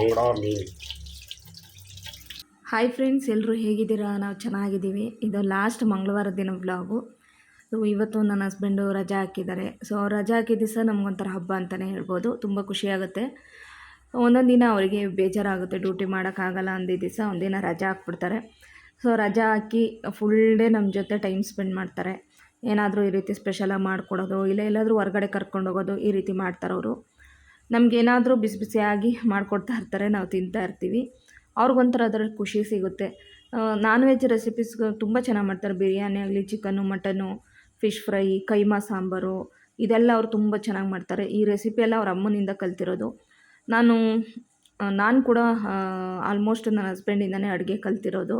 ಮೀನು. Hi friends ಎಲ್ಲರೂ ಹೇಗಿದ್ದೀರಾ? ನಾವು ಚೆನ್ನಾಗಿದ್ದೀವಿ. ಇದು ಲಾಸ್ಟ್ ಮಂಗಳವಾರ ದಿನ ವ್ಲಾಗು ಸೊ ಇವತ್ತು ನನ್ನ ಹಸ್ಬೆಂಡು ರಜಾ ಹಾಕಿದ್ದಾರೆ. ಸೊ ರಜಾ ಹಾಕಿದ ದಿವಸ ನಮಗೊಂಥರ ಹಬ್ಬ ಅಂತಲೇ ಹೇಳ್ಬೋದು. ತುಂಬ ಖುಷಿಯಾಗುತ್ತೆ. ಒಂದೊಂದು ದಿನ ಅವರಿಗೆ ಬೇಜಾರಾಗುತ್ತೆ. ಡ್ಯೂಟಿ ಮಾಡೋಕ್ಕಾಗಲ್ಲ ಅಂದಿದ್ದ ದಿವಸ ಒಂದಿನ ರಜಾ ಹಾಕ್ಬಿಡ್ತಾರೆ. ಸೊ ರಜಾ ಹಾಕಿ ಫುಲ್ ಡೇ ನಮ್ಮ ಜೊತೆ ಟೈಮ್ ಸ್ಪೆಂಡ್ ಮಾಡ್ತಾರೆ. ಏನಾದರೂ ಈ ರೀತಿ ಸ್ಪೆಷಲಾಗಿ ಮಾಡಿಕೊಡೋದು, ಇಲ್ಲ ಎಲ್ಲಾದರೂ ಹೊರಗಡೆ ಕರ್ಕೊಂಡು ಹೋಗೋದು ಈ ರೀತಿ ಮಾಡ್ತಾರೆ ಅವರು. ನಮಗೇನಾದರೂ ಬಿಸಿ ಬಿಸಿಯಾಗಿ ಮಾಡಿಕೊಡ್ತಾ ಇರ್ತಾರೆ, ನಾವು ತಿಂತಾ ಇರ್ತೀವಿ. ಅವ್ರಿಗೊಂಥರ ಅದರಲ್ಲಿ ಖುಷಿ ಸಿಗುತ್ತೆ. ನಾನ್ ವೆಜ್ ರೆಸಿಪೀಸ್ ತುಂಬ ಚೆನ್ನಾಗಿ ಮಾಡ್ತಾರೆ. ಬಿರಿಯಾನಿ ಆಗಲಿ, chicken, mutton fish fry keema sambar, ಇದೆಲ್ಲ ಅವ್ರು ತುಂಬ ಚೆನ್ನಾಗಿ ಮಾಡ್ತಾರೆ. ಈ ರೆಸಿಪಿ ಎಲ್ಲ ಅವ್ರ ಅಮ್ಮನಿಂದ ಕಲ್ತಿರೋದು. ನಾನು ನಾನು ಕೂಡ ಆಲ್ಮೋಸ್ಟ್ ನನ್ನ ಹಸ್ಬೆಂಡಿಂದನೇ ಅಡುಗೆ ಕಲ್ತಿರೋದು.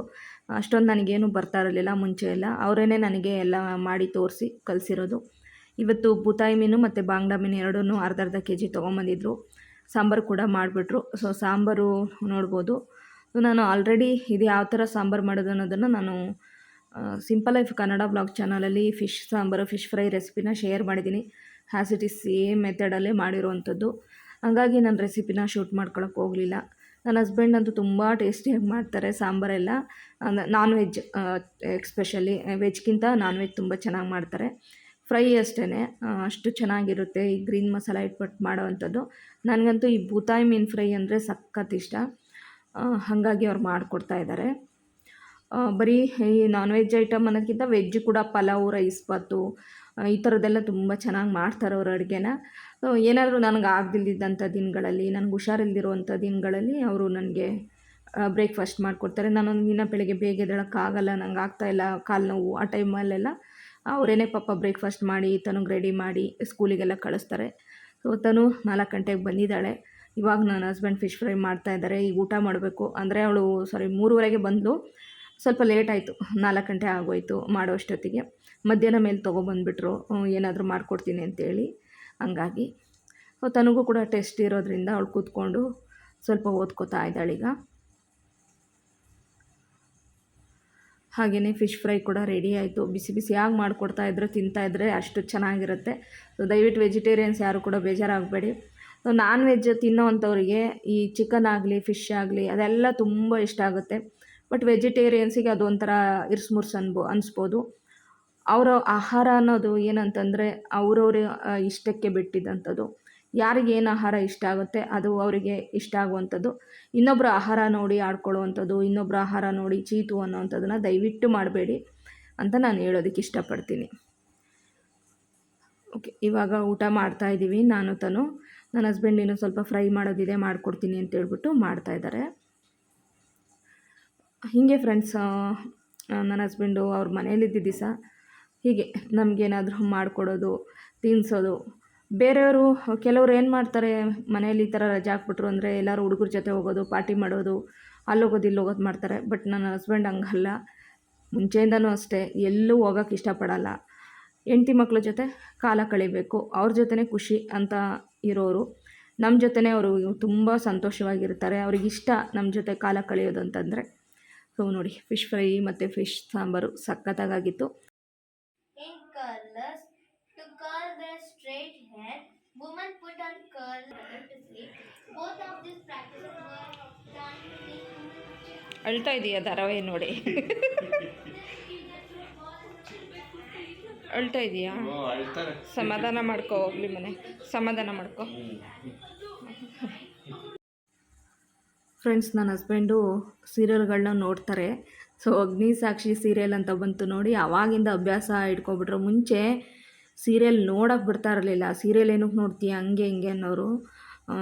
ಅಷ್ಟೊಂದು ನನಗೇನು ಬರ್ತಾ ಇರಲಿಲ್ಲ ಮುಂಚೆ ಎಲ್ಲ. ಅವರೇ ನನಗೆ ಎಲ್ಲ ಮಾಡಿ ತೋರಿಸಿ ಕಲಿಸಿರೋದು. ಇವತ್ತು ಬೂತಾಯಿ ಮೀನು ಮತ್ತು ಬಾಂಗ್ಡಾ ಮೀನು ಎರಡೂ ಅರ್ಧ ಅರ್ಧ ಕೆ ಜಿ ತೊಗೊಂಬಂದಿದ್ರು. ಸಾಂಬಾರು ಕೂಡ ಮಾಡಿಬಿಟ್ರು. ಸೊ ಸಾಂಬಾರು ನೋಡ್ಬೋದು. ನಾನು ಆಲ್ರೆಡಿ ಇದು ಯಾವ ಥರ ಸಾಂಬಾರು ಮಾಡೋದು ಅನ್ನೋದನ್ನು ನಾನು ಸಿಂಪಲ್ ಲೈಫ್ ಕನ್ನಡ ಬ್ಲಾಗ್ ಚಾನಲಲ್ಲಿ ಫಿಶ್ ಸಾಂಬಾರು ಫಿಶ್ ಫ್ರೈ ರೆಸಿಪಿನ ಶೇರ್ ಮಾಡಿದ್ದೀನಿ. ಹ್ಯಾಸ್ ಇಟ್ ಇಸ್ ಸೇಮ್ ಮೆಥಡಲ್ಲೇ ಮಾಡಿರುವಂಥದ್ದು. ಹಾಗಾಗಿ ನಾನು ರೆಸಿಪಿನ ಶೂಟ್ ಮಾಡ್ಕೊಳಕ್ಕೆ ಹೋಗಲಿಲ್ಲ. ನನ್ನ ಹಸ್ಬೆಂಡ್ ಅಂತೂ ತುಂಬ ಟೇಸ್ಟಿಯಾಗಿ ಮಾಡ್ತಾರೆ ಸಾಂಬಾರೆಲ್ಲ ನಾನ್ ವೆಜ್ ಎಕ್ಸ್ಪೆಷಲಿ ವೆಜ್ಗಿಂತ ನಾನ್ ವೆಜ್ ತುಂಬ ಚೆನ್ನಾಗಿ ಮಾಡ್ತಾರೆ. ಫ್ರೈ ಅಷ್ಟೇ ಅಷ್ಟು ಚೆನ್ನಾಗಿರುತ್ತೆ ಈ ಗ್ರೀನ್ ಮಸಾಲ ಇಟ್ಬಿಟ್ಟು ಮಾಡೋವಂಥದ್ದು. ನನಗಂತೂ ಈ ಬೂತಾಯಿ ಮೀನು ಫ್ರೈ ಅಂದರೆ ಸಖತ್ ಇಷ್ಟ. ಹಾಗಾಗಿ ಅವ್ರು ಮಾಡಿಕೊಡ್ತಾ ಇದ್ದಾರೆ ಬರೀ ಈ ನಾನ್ ವೆಜ್ ಐಟಮ್ ಅನ್ನೋದಕ್ಕಿಂತ ವೆಜ್ ಕೂಡ ಪಲಾವು ರೈಸ್ ಬಾತು ಈ ಥರದ್ದೆಲ್ಲ ತುಂಬ ಚೆನ್ನಾಗಿ ಮಾಡ್ತಾರೆ ಅವ್ರ ಅಡುಗೆನ. ಏನಾದರೂ ನನಗೆ ಆಗದಿಲ್ದಿದ್ದಂಥ ದಿನಗಳಲ್ಲಿ, ನನಗೆ ಹುಷಾರಿಲ್ದಿರುವಂಥ ದಿನಗಳಲ್ಲಿ ಅವರು ನನಗೆ ಬ್ರೇಕ್ಫಾಸ್ಟ್ ಮಾಡಿಕೊಡ್ತಾರೆ. ನಾನೊಂದು ದಿನ ಬೆಳಗ್ಗೆ ಬೇಗ ಎದ್ದೇಳೋಕ್ಕಾಗಲ್ಲ, ನಂಗೆ ಆಗ್ತಾಯಿಲ್ಲ ಕಾಲು ನೋವು ಆ ಟೈಮಲ್ಲೆಲ್ಲ ಅವರೇನೆ ಪಾಪ ಬ್ರೇಕ್ಫಾಸ್ಟ್ ಮಾಡಿ, ತನಗೆ ರೆಡಿ ಮಾಡಿ ಸ್ಕೂಲಿಗೆಲ್ಲ ಕಳಿಸ್ತಾರೆ. ಸೊ ತನು ನಾಲ್ಕು ಗಂಟೆಗೆ ಬಂದಿದ್ದಾಳೆ. ಇವಾಗ ನನ್ನ ಹಸ್ಬೆಂಡ್ ಫಿಶ್ ಫ್ರೈ ಮಾಡ್ತಾ ಇದ್ದಾರೆ ಈಗ ಊಟ ಮಾಡಬೇಕು. ಅಂದರೆ ಅವಳು ಸಾರಿ ಮೂರುವರೆಗೆ ಬಂದಳು ಸ್ವಲ್ಪ ಲೇಟ್ ಆಯಿತು. ನಾಲ್ಕು ಗಂಟೆ ಆಗೋಯ್ತು ಮಾಡೋ ಅಷ್ಟೊತ್ತಿಗೆ ಮಧ್ಯಾಹ್ನ ಮೇಲೆ ತೊಗೊಬಂದ್ಬಿಟ್ರು ಏನಾದರೂ ಮಾಡಿಕೊಡ್ತೀನಿ ಅಂತೇಳಿ ಹಂಗಾಗಿ. ತನಗೂ ಕೂಡ ಟೆಸ್ಟ್ ಇರೋದ್ರಿಂದ ಅವಳು ಕೂತ್ಕೊಂಡು ಸ್ವಲ್ಪ ಓದ್ಕೋತಾ ಇದ್ದಾಳೀಗ. ಹಾಗೆಯೇ ಫಿಶ್ ಫ್ರೈ ಕೂಡ ರೆಡಿ ಆಯಿತು. ಬಿಸಿ ಬಿಸಿಯಾಗಿ ಮಾಡಿಕೊಡ್ತಾ ಇದ್ದರೆ ತಿಂತಾಯಿದ್ರೆ ಅಷ್ಟು ಚೆನ್ನಾಗಿರುತ್ತೆ. ಸೊ ದಯವಿಟ್ಟು ವೆಜಿಟೇರಿಯನ್ಸ್ ಯಾರು ಕೂಡ ಬೇಜಾರಾಗಬೇಡಿ. ಸೊ ನಾನ್ ವೆಜ್ ತಿನ್ನೋವಂಥವ್ರಿಗೆ ಈ ಚಿಕನ್ ಆಗಲಿ ಫಿಶ್ ಆಗಲಿ ಅದೆಲ್ಲ ತುಂಬ ಇಷ್ಟ ಆಗುತ್ತೆ. ಬಟ್ ವೆಜಿಟೇರಿಯನ್ಸಿಗೆ ಅದೊಂಥರ ಇರ್ಸ್ಮುರ್ಸ್ ಅನ್ಬೋ, ಅನಿಸ್ಬೋದು. ಅವರ ಆಹಾರ ಅನ್ನೋದು ಏನಂತಂದರೆ, ಅವರವ್ರ ಇಷ್ಟಕ್ಕೆ ಬಿಟ್ಟಿದ್ದಂಥದ್ದು ಯಾರಿಗೆ ಏನು ಆಹಾರ ಇಷ್ಟ ಆಗುತ್ತೆ ಅದು ಅವರಿಗೆ ಇಷ್ಟ ಆಗುವಂಥದ್ದು. ಇನ್ನೊಬ್ಬರ ಆಹಾರ ನೋಡಿ ಆಡ್ಕೊಳ್ಳುವಂಥದ್ದು ಇನ್ನೊಬ್ಬರ ಆಹಾರ ನೋಡಿ ಚೀತು ಅನ್ನೋವಂಥದ್ದನ್ನು ದಯವಿಟ್ಟು ಮಾಡಬೇಡಿ ಅಂತ ನಾನು ಹೇಳೋದಕ್ಕೆ ಇಷ್ಟಪಡ್ತೀನಿ. ಓಕೆ, ಇವಾಗ ಊಟ ಮಾಡ್ತಾ ಇದ್ದೀವಿ. ನಾನು ತಾನು, ನನ್ನ ಹಸ್ಬೆಂಡ್ ಸ್ವಲ್ಪ ಫ್ರೈ ಮಾಡೋದಿದೆ ಮಾಡಿಕೊಡ್ತೀನಿ ಅಂತ ಹೇಳ್ಬಿಟ್ಟು ಮಾಡ್ತಾಯಿದ್ದಾರೆ ಹೀಗೆ ಫ್ರೆಂಡ್ಸ್ ನನ್ನ ಹಸ್ಬೆಂಡು ಅವ್ರ ಮನೇಲಿದ್ದ ದಿವಸ ಹೀಗೆ ನಮಗೇನಾದರೂ ಮಾಡಿಕೊಡೋದು ತಿನ್ನಿಸೋದು ಬೇರೆಯವರು, ಕೆಲವ್ರು ಏನು ಮಾಡ್ತಾರೆ ಮನೇಲಿ ಈ ಥರ ರಜೆ ಹಾಕ್ಬಿಟ್ರು ಅಂದರೆ ಎಲ್ಲರೂ ಹುಡುಗ್ರ ಜೊತೆ ಹೋಗೋದು ಪಾರ್ಟಿ ಮಾಡೋದು ಅಲ್ಲೋಗೋದು ಇಲ್ಲಿ ಹೋಗೋದು ಮಾಡ್ತಾರೆ. ಬಟ್ ನನ್ನ ಹಸ್ಬೆಂಡ್ ಹಂಗಲ್ಲ. ಮುಂಚೆಯಿಂದನೂ ಅಷ್ಟೇ, ಎಲ್ಲೂ ಹೋಗೋಕ್ಕೆ ಇಷ್ಟಪಡಲ್ಲ. ಹೆಂಡ್ತಿ ಮಕ್ಕಳ ಜೊತೆ ಕಾಲ ಕಳಿಬೇಕು, ಅವ್ರ ಜೊತೆನೇ ಖುಷಿ ಅಂತ ಇರೋರು. ನಮ್ಮ ಜೊತೆನೇ ಅವರು ತುಂಬ ಸಂತೋಷವಾಗಿರ್ತಾರೆ. ಅವ್ರಿಗಿಷ್ಟ ನಮ್ಮ ಜೊತೆ ಕಾಲ ಕಳೆಯೋದು ಅಂತಂದರೆ. ಸೊ ನೋಡಿ ಫಿಶ್ ಫ್ರೈ ಮತ್ತು ಫಿಶ್ ಸಾಂಬಾರು ಸಖತ್ತಾಗಿತ್ತು Women put on curl to sleep. Both of these practices were done to the ಅಳ್ತಾ ಇದೆಯಾ ಧಾರಾವಾಹಿ ನೋಡಿ? ಅಳ್ತಾ ಇದೆಯಾ? ಸಮಾಧಾನ ಮಾಡ್ಕೊ ಹೋಗ್ಲಿ ಮನೆ. ಸಮಾಧಾನ ಮಾಡ್ಕೊ. ಫ್ರೆಂಡ್ಸ್ ನನ್ನ ಹಸ್ಬೆಂಡು ಸೀರಿಯಲ್ಗಳನ್ನ ನೋಡ್ತಾರೆ. ಸೊ ಅಗ್ನಿ ಸಾಕ್ಷಿ ಸೀರಿಯಲ್ ಅಂತ ಬಂತು ನೋಡಿ ಅವಾಗಿಂದ ಅಭ್ಯಾಸ ಇಟ್ಕೊಬಿಟ್ರು ಮುಂಚೆ ಸೀರಿಯಲ್ ನೋಡೋಕೆ ಬಿಡ್ತಾ ಇರಲಿಲ್ಲ. ಸೀರಿಯಲ್ ಏನಕ್ಕೆ ನೋಡ್ತೀಯ? ಹಂಗೆ, ಹಿಂಗೆ ಅನ್ನೋರು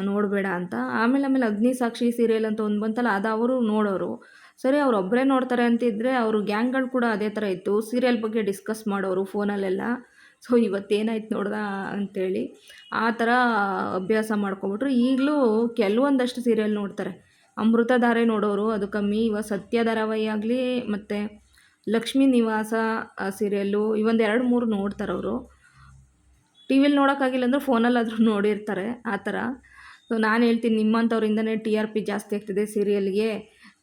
ನೋಡಬೇಡ ಅಂತ. ಆಮೇಲೆ ಆಮೇಲೆ ಅಗ್ನಿ ಸಾಕ್ಷಿ ಸೀರಿಯಲ್ ಅಂತ ಒಂದು ಬಂತಲ್ಲ, ಅದು ಅವರು ನೋಡೋರು. ಸರಿ, ಅವ್ರು ಒಬ್ಬರೇ ನೋಡ್ತಾರೆ ಅಂತಿದ್ದರೆ ಅವರು ಗ್ಯಾಂಗ್ಗಳು ಕೂಡ ಅದೇ ಥರ ಇತ್ತು. ಸೀರಿಯಲ್ ಬಗ್ಗೆ ಡಿಸ್ಕಸ್ ಮಾಡೋರು ಫೋನಲ್ಲೆಲ್ಲ. ಸೊ, ಇವತ್ತೇನಾಯ್ತು ನೋಡ್ದ ಅಂಥೇಳಿ ಆ ಥರ ಅಭ್ಯಾಸ ಮಾಡ್ಕೊಬಿಟ್ರು. ಈಗಲೂ ಕೆಲವೊಂದಷ್ಟು ಸೀರಿಯಲ್ ನೋಡ್ತಾರೆ. ಅಮೃತಧಾರೆ ನೋಡೋರು, ಅದು ಕಮ್ಮಿ. ಇವಾಗ ಸತ್ಯ ಧಾರಾವಾಹಿ ಆಗಲಿ ಮತ್ತು ಲಕ್ಷ್ಮೀ ನಿವಾಸ ಸೀರಿಯಲ್ಲು ಇವೊಂದು ಎರಡು ಮೂರು ನೋಡ್ತಾರೆ ಅವರು ಟಿ ವಿಲಿ ನೋಡೋಕ್ಕಾಗಿಲ್ಲ ಅಂದರೆ ಫೋನಲ್ಲಾದರೂ ನೋಡಿರ್ತಾರೆ, ಆ ಥರ. ಸೊ ನಾನು ಹೇಳ್ತೀನಿ, ನಿಮ್ಮಂಥವ್ರಿಂದನೇ ಟಿ ಆರ್ ಪಿ ಜಾಸ್ತಿ ಆಗ್ತಿದೆ ಸೀರಿಯಲ್ಗೆ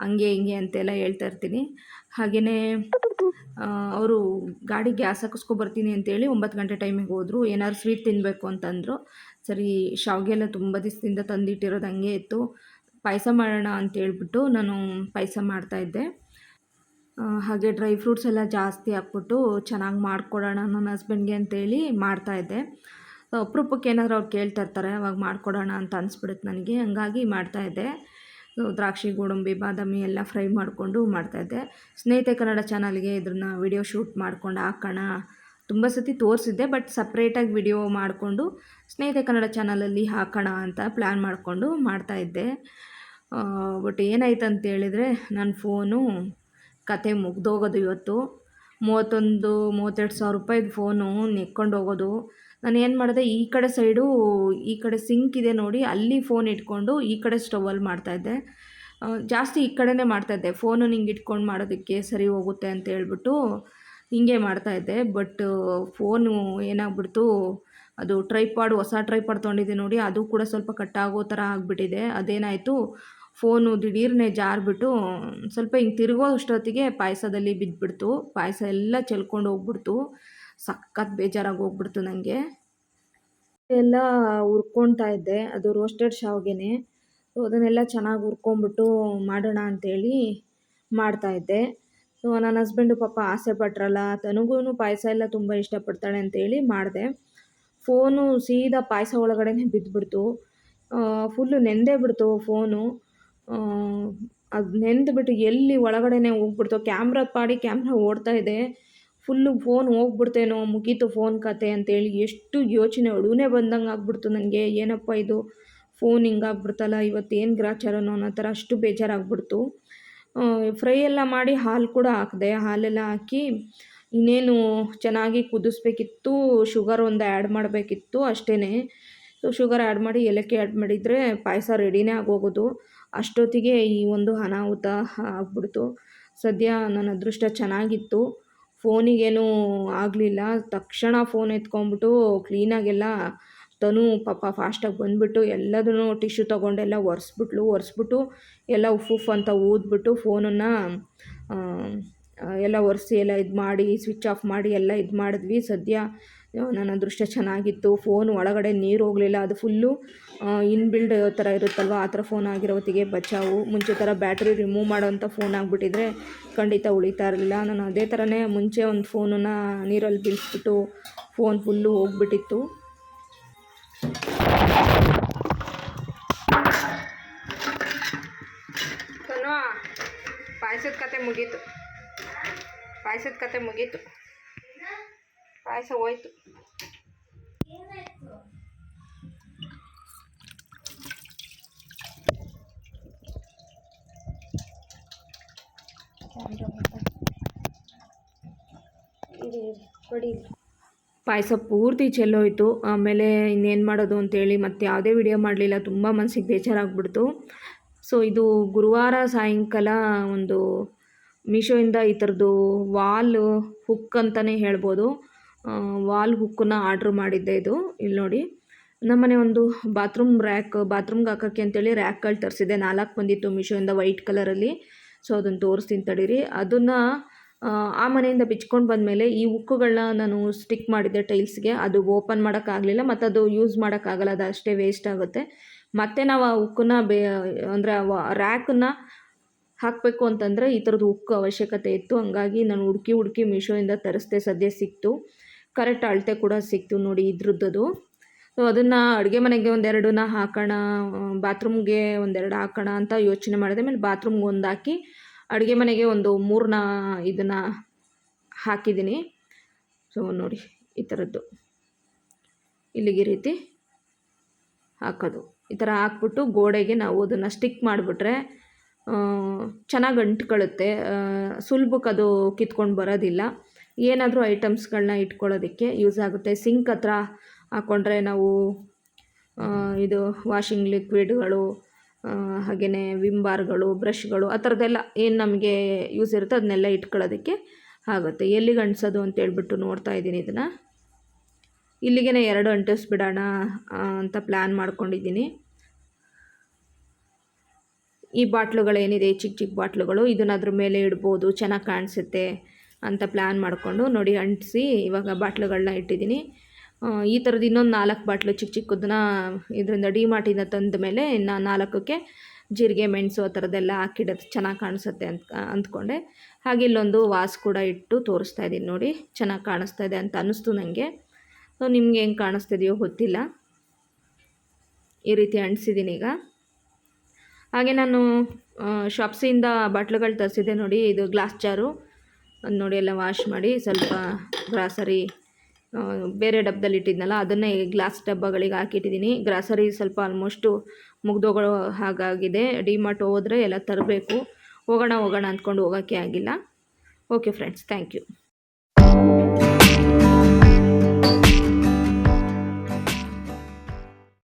ಹಂಗೆ ಹಿಂಗೆ ಅಂತೆಲ್ಲ ಹೇಳ್ತಾ ಇರ್ತೀನಿ. ಹಾಗೆಯೇ ಅವರು ಗಾಡಿ ಗ್ಯಾಸ್ ಹಾಕಿಸ್ಕೊ ಬರ್ತೀನಿ ಅಂತೇಳಿ ಒಂಬತ್ತು ಗಂಟೆ ಟೈಮಿಗೆ ಹೋದರು. ಏನಾದ್ರು ಸ್ವೀಟ್ ತಿನ್ನಬೇಕು ಅಂತಂದರು. ಸರಿ, ಶಾವಿಗೆ ಎಲ್ಲ ತುಂಬ ದಿವಸದಿಂದ ತಂದಿಟ್ಟಿರೋದು ಹಂಗೆ ಇತ್ತು. ಪಾಯಸ ಮಾಡೋಣ ಅಂತೇಳ್ಬಿಟ್ಟು ನಾನು ಪಾಯಸ ಮಾಡ್ತಾಯಿದ್ದೆ ಹಾಗೆ ಡ್ರೈ ಫ್ರೂಟ್ಸ್ ಎಲ್ಲ ಜಾಸ್ತಿ ಹಾಕ್ಬಿಟ್ಟು ಚೆನ್ನಾಗಿ ಮಾಡಿಕೊಡೋಣ ನನ್ನ ಹಸ್ಬೆಂಡ್ಗೆ ಅಂತೇಳಿ ಮಾಡ್ತಾಯಿದ್ದೆ ಅಪರೂಪಕ್ಕೆ ಏನಾದರೂ ಅವ್ರು ಕೇಳ್ತಾ ಇರ್ತಾರೆ, ಅವಾಗ ಮಾಡಿಕೊಡೋಣ ಅಂತ ಅನಿಸ್ಬಿಡುತ್ತೆ ನನಗೆ. ಹಂಗಾಗಿ ಮಾಡ್ತಾಯಿದ್ದೆ ದ್ರಾಕ್ಷಿ, ಗೋಡಂಬಿ, ಬಾದಾಮಿ ಎಲ್ಲ ಫ್ರೈ ಮಾಡಿಕೊಂಡು ಮಾಡ್ತಾಯಿದ್ದೆ ಸ್ನೇಹಿತೆ ಕನ್ನಡ ಚಾನಲ್ಗೆ ಇದನ್ನು ವಿಡಿಯೋ ಶೂಟ್ ಮಾಡ್ಕೊಂಡು ಹಾಕೋಣ. ತುಂಬ ಸತಿ ತೋರಿಸಿದ್ದೆ, ಬಟ್ ಸಪ್ರೇಟಾಗಿ ವಿಡಿಯೋ ಮಾಡಿಕೊಂಡು ಸ್ನೇಹಿತೆ ಕನ್ನಡ ಚಾನಲಲ್ಲಿ ಹಾಕೋಣ ಅಂತ ಪ್ಲ್ಯಾನ್ ಮಾಡಿಕೊಂಡು ಮಾಡ್ತಾಯಿದ್ದೆ ಬಟ್ ಏನಾಯ್ತು ಅಂತ ಹೇಳಿದರೆ ನನ್ನ ಫೋನು ಕತೆ ಮುಗ್ದೋಗೋದು ಇವತ್ತು. ಮೂವತ್ತೊಂದು, ಮೂವತ್ತೆರಡು ಸಾವಿರ ರೂಪಾಯಿದು ಫೋನು ನೆಕ್ಕೊಂಡು ಹೋಗೋದು. ನಾನು ಏನು ಮಾಡಿದೆ, ಈ ಕಡೆ ಸೈಡು, ಈ ಕಡೆ ಸಿಂಕ್ ಇದೆ ನೋಡಿ, ಅಲ್ಲಿ ಫೋನ್ ಇಟ್ಕೊಂಡು ಈ ಕಡೆ ಸ್ಟವಲ್ಲಿ ಮಾಡ್ತಾಯಿದ್ದೆ ಜಾಸ್ತಿ ಈ ಕಡೆನೇ ಮಾಡ್ತಾಯಿದ್ದೆ ಫೋನು ನಿಂಗೆ ಇಟ್ಕೊಂಡು ಮಾಡೋದಕ್ಕೆ ಸರಿ ಹೋಗುತ್ತೆ ಅಂತ ಹೇಳ್ಬಿಟ್ಟು ಹಿಂಗೆ ಮಾಡ್ತಾಯಿದ್ದೆ ಬಟ್, ಫೋನು ಏನಾಗ್ಬಿಡ್ತು, ಅದು ಟ್ರೈಪಾಡ್, ಹೊಸ ಟ್ರೈಪಾಡ್ ತೊಗೊಂಡಿದ್ದೆ ನೋಡಿ, ಅದು ಕೂಡ ಸ್ವಲ್ಪ ಕಟ್ಟಾಗೋ ಥರ ಆಗಿಬಿಟ್ಟಿದೆ. ಅದೇನಾಯಿತು ಫೋನು ದಿಢೀರ್ನೆ ಜಾರಿಬಿಟ್ಟು, ಸ್ವಲ್ಪ ಹಿಂಗೆ ತಿರುಗೋ ಅಷ್ಟೊತ್ತಿಗೆ ಪಾಯಸದಲ್ಲಿ ಬಿದ್ದುಬಿಡ್ತು ಪಾಯಸ ಎಲ್ಲ ಚೆಲ್ಕೊಂಡು ಹೋಗ್ಬಿಡ್ತು. ಸಖತ್ ಬೇಜಾರಾಗಿ ಹೋಗ್ಬಿಡ್ತು ನನಗೆ ಎಲ್ಲ ಹುರ್ಕೊಳ್ತಾ ಇದ್ದೆ. ಅದು ರೋಸ್ಟೆಡ್ ಶಾವ್ಗೆನೆ. ಸೊ ಅದನ್ನೆಲ್ಲ ಚೆನ್ನಾಗಿ ಹುರ್ಕೊಂಬಿಟ್ಟು ಮಾಡೋಣ ಅಂತೇಳಿ ಮಾಡ್ತಾಯಿದ್ದೆ ಸೊ ನನ್ನ ಹಸ್ಬೆಂಡು ಪಾಪ ಆಸೆ ಪಟ್ರಲ್ಲ. ತನಗೂ ಪಾಯಸ ಎಲ್ಲ ತುಂಬ ಇಷ್ಟಪಡ್ತಾಳೆ ಅಂತೇಳಿ ಮಾಡಿದೆ. ಫೋನು ಸೀದಾ ಪಾಯಸ ಒಳಗಡೆನೆ ಬಿದ್ದುಬಿಡ್ತು ಫುಲ್ಲು ನೆಂದೇ ಬಿಡ್ತು ಫೋನು. ಅದು ನೆಂದ್ಬಿಟ್ಟು ಎಲ್ಲಿ ಒಳಗಡೆನೆ ಹೋಗ್ಬಿಡ್ತೋ ಕ್ಯಾಮ್ರಾ ಪಾಡಿ ಕ್ಯಾಮ್ರಾ ಓಡ್ತಾ ಇದೆ. ಫುಲ್ಲು ಫೋನ್ ಹೋಗ್ಬಿಡ್ತೇನೋ, ಮುಗೀತು ಫೋನ್ ಕತೆ ಅಂತೇಳಿ ಎಷ್ಟು ಯೋಚನೆ ಅಳುನೇ ಬಂದಂಗೆ ಆಗ್ಬಿಡ್ತು ನನಗೆ. ಏನಪ್ಪ ಇದು? ಫೋನ್ ಹಿಂಗಾಗ್ಬಿಡ್ತಲ್ಲ, ಇವತ್ತೇನು ಗ್ರಾಚಾರನೋ ಅನ್ನೋ ಥರ ಅಷ್ಟು ಬೇಜಾರಾಗ್ಬಿಡ್ತು. ಫ್ರೈ ಎಲ್ಲ ಮಾಡಿ ಹಾಲು ಕೂಡ ಹಾಕಿದೆ. ಹಾಲೆಲ್ಲ ಹಾಕಿ ಇನ್ನೇನು ಚೆನ್ನಾಗಿ ಕುದಿಸ್ಬೇಕಿತ್ತು ಶುಗರ್ ಒಂದು ಆ್ಯಡ್ ಮಾಡಬೇಕಿತ್ತು ಅಷ್ಟೇ ಸೊ ಶುಗರ್ ಆ್ಯಡ್ ಮಾಡಿ, ಏಲಕ್ಕಿ ಆ್ಯಡ್ ಮಾಡಿದರೆ ಪಾಯಸ ರೆಡಿನೇ ಆಗೋಗೋದು. ಅಷ್ಟೊತ್ತಿಗೆ ಈ ಒಂದು ಅನಾಹುತ ಆಗ್ಬಿಡ್ತು. ಸದ್ಯ ನನ್ನ ಅದೃಷ್ಟ ಚೆನ್ನಾಗಿತ್ತು. ಫೋನಿಗೇನೂ ಆಗಲಿಲ್ಲ. ತಕ್ಷಣ ಫೋನ್ ಎತ್ಕೊಂಡ್ಬಿಟ್ಟು ಕ್ಲೀನಾಗೆಲ್ಲ ತನು ಪಾಪ ಫಾಸ್ಟಾಗಿ ಬಂದುಬಿಟ್ಟು ಎಲ್ಲದನ್ನು ಟಿಶ್ಯೂ ತೊಗೊಂಡೆಲ್ಲ ಒರೆಸ್ಬಿಟ್ಲು, ಒರೆಸ್ಬಿಟ್ಟು ಎಲ್ಲ ಉಫ್ ಉಫ್ ಅಂತ ಊದ್ಬಿಟ್ಟು ಫೋನನ್ನು ಎಲ್ಲ ಒರೆಸಿ ಎಲ್ಲ ಇದು ಮಾಡಿ ಸ್ವಿಚ್ ಆಫ್ ಮಾಡಿ ಎಲ್ಲ ಇದು ಮಾಡಿದ್ವಿ ಸದ್ಯ ನನ್ನ ಅದೃಷ್ಟ ಚೆನ್ನಾಗಿತ್ತು ಫೋನ್ ಒಳಗಡೆ ನೀರು ಹೋಗಲಿಲ್ಲ, ಅದು ಫುಲ್ಲು ಇನ್ಬಿಲ್ಡ್ ಥರ ಇರುತ್ತಲ್ವ? ಆ ಥರ ಫೋನ್ ಆಗಿರೋ ಹೊತ್ತಿಗೆ ಬಚಾವು. ಮುಂಚೆ ಥರ ಬ್ಯಾಟ್ರಿ ರಿಮೂವ್ ಮಾಡೋವಂಥ ಫೋನ್ ಆಗಿಬಿಟ್ಟಿದ್ರೆ ಖಂಡಿತ ಉಳಿತಾ ಇರಲಿಲ್ಲ. ನಾನು ಅದೇ ಥರನೇ ಮುಂಚೆ ಒಂದು ಫೋನನ್ನು ನೀರಲ್ಲಿ ಬೀಳಿಸ್ಬಿಟ್ಟು ಫೋನ್ ಫುಲ್ಲು ಹೋಗ್ಬಿಟ್ಟಿತ್ತು. ಪಾಯಸದ ಕತೆ ಮುಗೀತು. ಪಾಯಸದ ಕತೆ ಮುಗೀತು. ಪಾಯಸ ಹೋಯ್ತು. ಪಾಯಸ ಪೂರ್ತಿ ಚೆಲ್ಲೋಯ್ತು. ಆಮೇಲೆ ಇನ್ನೇನು ಮಾಡೋದು ಅಂತೇಳಿ ಮತ್ತೆ ಯಾವುದೇ ವಿಡಿಯೋ ಮಾಡಲಿಲ್ಲ. ತುಂಬ ಮನಸ್ಸಿಗೆ ಬೇಜಾರಾಗ್ಬಿಡ್ತು. ಸೊ ಇದು ಗುರುವಾರ ಸಾಯಂಕಾಲ ಒಂದು ಮೀಶೋಯಿಂದ ಈ ಥರದ್ದು ವಾಲ್ ಹುಕ್ ಅಂತಲೇ ಹೇಳ್ಬೋದು. ವಾಲ್ ಹುಕ್ಕನ್ನ ಆರ್ಡ್ರ್ ಮಾಡಿದ್ದೆ ಇದು. ಇಲ್ಲಿ ನೋಡಿ, ನಮ್ಮನೆ ಒಂದು ಬಾತ್ರೂಮ್ ರ್ಯಾಕ್, ಬಾತ್ರೂಮ್ಗೆ ಹಾಕೋಕ್ಕೆ ಅಂತೇಳಿ ರ್ಯಾಕ್ಗಳು ತರಿಸಿದೆ ನಾಲ್ಕು ಬಂದಿತ್ತು ಮೀಶೋಯಿಂದ ವೈಟ್ ಕಲರಲ್ಲಿ. ಸೊ, ಅದನ್ನು ತೋರಿಸ್ತೀನಿ ತಡೀರಿ. ಅದನ್ನು, ಆ ಮನೆಯಿಂದ ಬಿಚ್ಕೊಂಡು ಬಂದಮೇಲೆ ಈ ಉಕ್ಕುಗಳನ್ನ ನಾನು ಸ್ಟಿಕ್ ಮಾಡಿದ್ದೆ ಟೈಲ್ಸ್ಗೆ. ಅದು ಓಪನ್ ಮಾಡೋಕ್ಕಾಗಲಿಲ್ಲ ಮತ್ತು ಅದು ಯೂಸ್ ಮಾಡೋಕ್ಕಾಗಲ್ಲ ಅದು ಅಷ್ಟೇ ವೇಸ್ಟ್ ಆಗುತ್ತೆ. ಮತ್ತೆ ನಾವು ಆ ಉಕ್ಕನ್ನ ಬೇ, ಅಂದರೆ ರ್ಯಾಕನ್ನು ಹಾಕಬೇಕು ಅಂತಂದರೆ ಈ ಥರದ್ದು ಉಕ್ಕು ಅವಶ್ಯಕತೆ ಇತ್ತು. ಹಂಗಾಗಿ ನಾನು ಹುಡುಕಿ ಹುಡುಕಿ ಮೀಶೋಯಿಂದ ತರಿಸ್ದೆ. ಸದ್ಯ ಸಿಕ್ತು. ಕರೆಕ್ಟ್ ಅಳತೆ ಕೂಡ ಸಿಕ್ತು ನೋಡಿ ಇದ್ರದ್ದು ಸೊ ಅದನ್ನು ಅಡುಗೆ ಮನೆಗೆ ಒಂದೆರಡನ್ನ ಹಾಕೋಣ ಬಾತ್ರೂಮ್ಗೆ ಒಂದೆರಡು ಹಾಕೋಣ ಅಂತ ಯೋಚನೆ ಮಾಡಿದೆ ಆಮೇಲೆ ಬಾತ್ರೂಮ್ಗೆ ಒಂದು ಹಾಕಿ ಅಡುಗೆ ಮನೆಗೆ ಒಂದು ಮೂರನ್ನ ಇದನ್ನು ಹಾಕಿದ್ದೀನಿ. ಸೊ ನೋಡಿ ಈ ಥರದ್ದು ಇಲ್ಲಿಗೆ ರೀತಿ ಹಾಕೋದು. ಈ ಥರ ಹಾಕ್ಬಿಟ್ಟು ಗೋಡೆಗೆ ನಾವು ಅದನ್ನು ಸ್ಟಿಕ್ ಮಾಡಿಬಿಟ್ರೆ ಚೆನ್ನಾಗಿ ಅಂಟ್ಕೊಳ್ಳುತ್ತೆ ಸುಲಭಕ್ಕೆ ಅದು ಕಿತ್ಕೊಂಡು ಬರೋದಿಲ್ಲ. ಏನಾದರೂ ಐಟಮ್ಸ್ಗಳನ್ನ ಇಟ್ಕೊಳ್ಳೋದಕ್ಕೆ ಯೂಸ್ ಆಗುತ್ತೆ. ಸಿಂಕ್ ಹತ್ರ ಹಾಕ್ಕೊಂಡ್ರೆ ನಾವು ಇದು ವಾಷಿಂಗ್ ಲಿಕ್ವಿಡ್ಗಳು ಹಾಗೆಯೇ ವಿಮ್ ಬಾರ್ಗಳು, ಬ್ರಷ್ಗಳು ಆ ಥರದ್ದೆಲ್ಲ ಏನು ನಮಗೆ ಯೂಸ್ ಇರುತ್ತೋ ಅದನ್ನೆಲ್ಲ ಇಟ್ಕೊಳ್ಳೋದಕ್ಕೆ ಆಗುತ್ತೆ. ಎಲ್ಲಿಗೆ ಅಂಟಿಸೋದು ಅಂತ ಹೇಳ್ಬಿಟ್ಟು ನೋಡ್ತಾ ಇದ್ದೀನಿ ಇದನ್ನು. ಇಲ್ಲಿಗೆ ಎರಡು ಅಂಟಿಸ್ಬಿಡೋಣ ಅಂತ ಪ್ಲ್ಯಾನ್ ಮಾಡ್ಕೊಂಡಿದ್ದೀನಿ. ಈ ಬಾಟ್ಲುಗಳೇನಿದೆ ಚಿಕ್ಕ ಚಿಕ್ಕ ಬಾಟ್ಲುಗಳು ಇದನ್ನ ಅದ್ರ ಮೇಲೆ ಇಡ್ಬೋದು, ಚೆನ್ನಾಗಿ ಕಾಣಿಸುತ್ತೆ. ಅಂತ ಪ್ಲ್ಯಾನ್ ಮಾಡಿಕೊಂಡು ನೋಡಿ ಅಂಟಿಸಿ ಇವಾಗ ಬಾಟ್ಲುಗಳನ್ನ ಇಟ್ಟಿದ್ದೀನಿ. ಈ ಥರದ್ದು ಇನ್ನೊಂದು ನಾಲ್ಕು ಬಾಟ್ಲು ಚಿಕ್ಕ ಚಿಕ್ಕದನ್ನ ಇದರಿಂದ ಡಿ ಮಾರ್ಟಿಂದ ತಂದ ಮೇಲೆ ಇನ್ನು ನಾಲ್ಕಕ್ಕೆ ಜೀರಿಗೆ, ಮೆಣಸು ಆ ಥರದ್ದೆಲ್ಲ ಹಾಕಿಡೋದು ಚೆನ್ನಾಗಿ ಕಾಣಿಸುತ್ತೆ ಅಂತ, ಅಂದ್ಕೊಂಡೆ. ಹಾಗೆ ಇಲ್ಲೊಂದು ವಾಸ್ ಕೂಡ ಇಟ್ಟು ತೋರಿಸ್ತಾ ಇದ್ದೀನಿ ನೋಡಿ, ಚೆನ್ನಾಗಿ ಕಾಣಿಸ್ತಾ ಇದೆ ಅಂತ ಅನ್ನಿಸ್ತು ನನಗೆ ಸೊ, ನಿಮ್ಗೆ ಹೆಂಗೆ ಕಾಣಿಸ್ತಿದೆಯೋ ಗೊತ್ತಿಲ್ಲ. ಈ ರೀತಿ ಅಂಟಿಸಿದ್ದೀನಿ ಈಗ. ಹಾಗೆ ನಾನು ಶಾಪ್ಸಿಂದ ಬಾಟ್ಲುಗಳು ತರಿಸಿದ್ದೆ ನೋಡಿ, ಇದು ಗ್ಲಾಸ್ ಜಾರು ಅದ್ ನೋಡಿ ಎಲ್ಲ ವಾಶ್ ಮಾಡಿ ಸ್ವಲ್ಪ ಗ್ರಾಸರಿ ಬೇರೆ ಡಬ್ಬದಲ್ಲಿ ಇಟ್ಟಿದ್ನಲ್ಲ, ಅದನ್ನೇ ಗ್ಲಾಸ್ ಡಬ್ಬಗಳಿಗೆ ಹಾಕಿಟ್ಟಿದ್ದೀನಿ. ಗ್ರಾಸರಿ ಸ್ವಲ್ಪ ಆಲ್ಮೋಸ್ಟು ಮುಗ್ದೋಗೋ ಹಾಗಾಗಿದೆ. ಡಿಮಾರ್ಟ್ ಹೋದರೆ ಎಲ್ಲ ತರಬೇಕು. ಹೋಗೋಣ ಹೋಗೋಣ ಅಂದ್ಕೊಂಡು ಹೋಗೋಕ್ಕೆ ಆಗಿಲ್ಲ. Okay friends thank you